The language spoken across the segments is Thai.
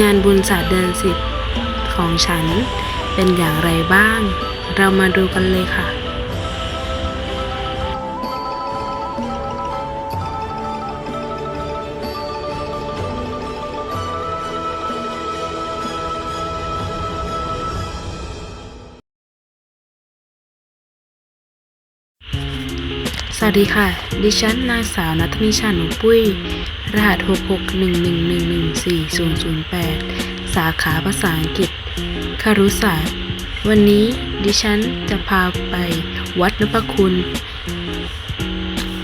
งานบุญศาสตร์เดือนสิบของฉันเป็นอย่างไรบ้าง เรามาดูกันเลยค่ะ วัสดีค่ะ ดิฉันนางสาวนัทนิชาหนูปุ้ย รหัส 661114008 สาขาภาษาอังกฤษ คารุศาสตร์ วันนี้ดิฉันจะพาไปวัดนพคุณ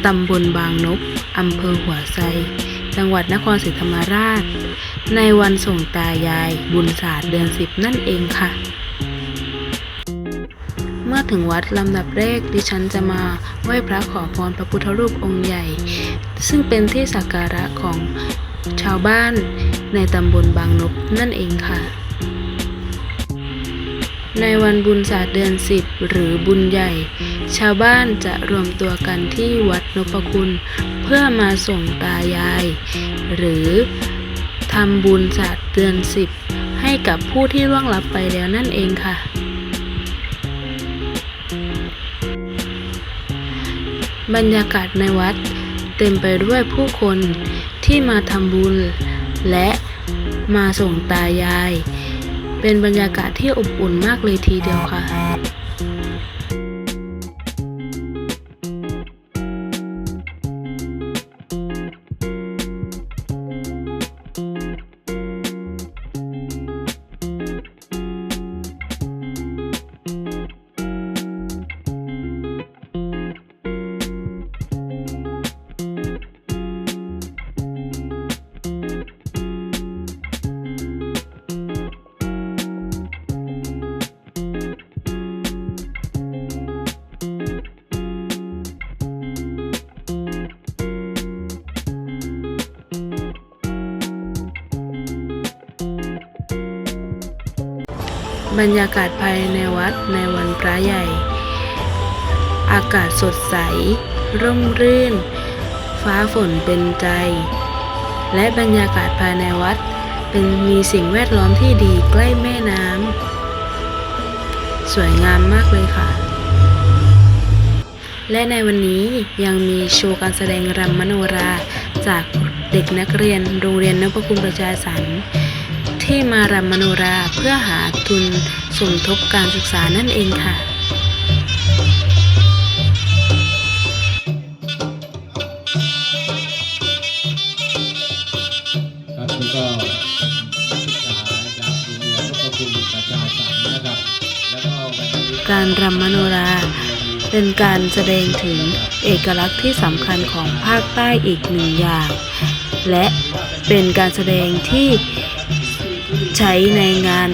ตำบลบางนก อำเภอหัวไซ จังหวัดนครศรีธรรมราช ในวันส่งตายายบุญศาสตร์เดือนสิบนั่นเองค่ะ มื่อถึงวัดลำดับแรกดิฉันจะมาไหว้พระขอพรพระพุทธรูปองค์ใหญ่ ซึ่งเป็นที่สักการะของชาวบ้านในตำบลบางนกนั่นเองค่ะ ในวันบุญศาสตร์เดือนสิบหรือบุญใหญ่ ชาวบ้านจะรวมตัวกันที่วัดนพคุณเพื่อมาส่งตายาย หรือทำบุญศาสตร์เดือนสิบให้กับผู้ที่ล่วงลับไปแล้วนั่นเองค่ะ บรรยากาศในวัดเต็มไปด้วยผู้คนที่มาทำบุญ และมาส่งตายาย เป็นบรรยากาศที่อบอุ่นมากเลยทีเดียวค่ะ บรรยากาศภายในวัดในวันพระใหญ่ อากาศสดใส ร่มรื่น ฟ้าฝนเป็นใจ และบรรยากาศภายในวัด เป็นมีสิ่งแวดล้อมที่ดีใกล้แม่น้ำสวยงามมากเลยค่ะ และในวันนี้ยังมีโชว์การแสดงรำมโนราจากเด็กนักเรียนโรงเรียนนพคุณประชาสรรค์ ที่มารำมโนราเพื่อหาทุนสมทบการศึกษานั่นเองค่ะครับนี่ก็ศึกษาจากโรงเรียนพคุณประชาสรรค์นะครับแล้วก็วันนี้การรำมโนรา เป็นการแสดงถึงเอกลักษณ์ที่สำคัญของภาคใต้อีกหนึ่งอย่าง และเป็นการแสดงที่ ใช้ในงาน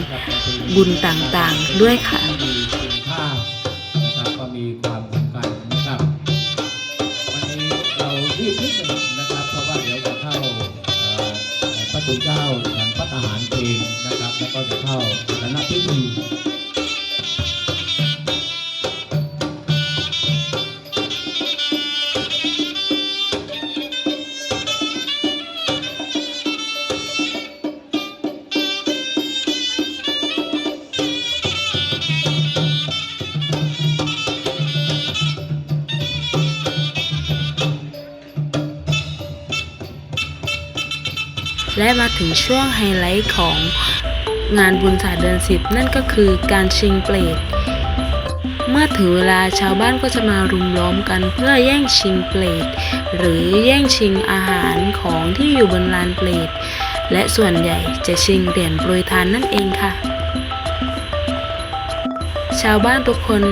บุญต่างๆด้วยค่ะมีคุณค่านะครับก็มีความสำคัญนะครับวันนี้เรารีบนิดหนึ่งนะครับ เพราะว่าเดี๋ยวจะเข้าเอ่อพระคุณเจ้า และมาถึงช่วงไฮไลท์ของงานบุญศาสตร์เดือนสิบนั่นก็คือการชิงเปรตเมื่อถึงเวลาชาวบ้านก็จะมารุมล้อมกันเพื่อแย่งชิงเปรตหรือแย่งชิงอาหารของที่อยู่บนลานเปรตและส่วนใหญ่จะชิงเหรียญโปรยทานนั่นเองค่ะ ชาวบ้านทุกคน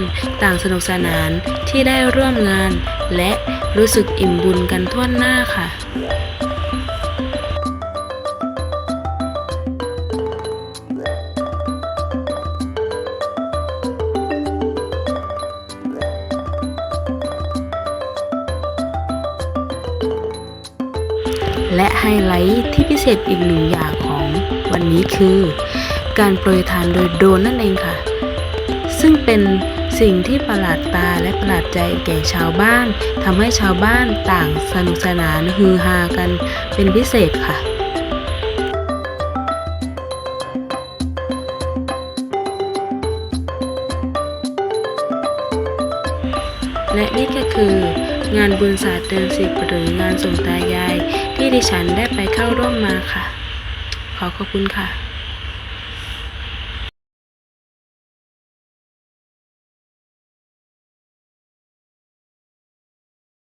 ต่างสนุกสนานที่ได้ร่วมงาน และรู้สึกอิ่มบุญกันทั่วหน้าค่ะ และไฮไลท์ที่พิเศษอีกหนึ่งอย่างของวันนี้คือ การโปรยทานโดยโดนนั่นเองค่ะ ซึ่งเป็นสิ่งที่ประหลาดตาและประหลาดใจแก่ชาวบ้านทำให้ชาวบ้านต่างสนุกสนานฮือฮากันเป็นพิเศษค่ะและนี่ก็คือ งานบุญศาสตร์เดือนสิบหรืองานส่งตายาย ที่ดิฉันได้ไปเข้าร่วมมาค่ะ ขอขอบคุณค่ะ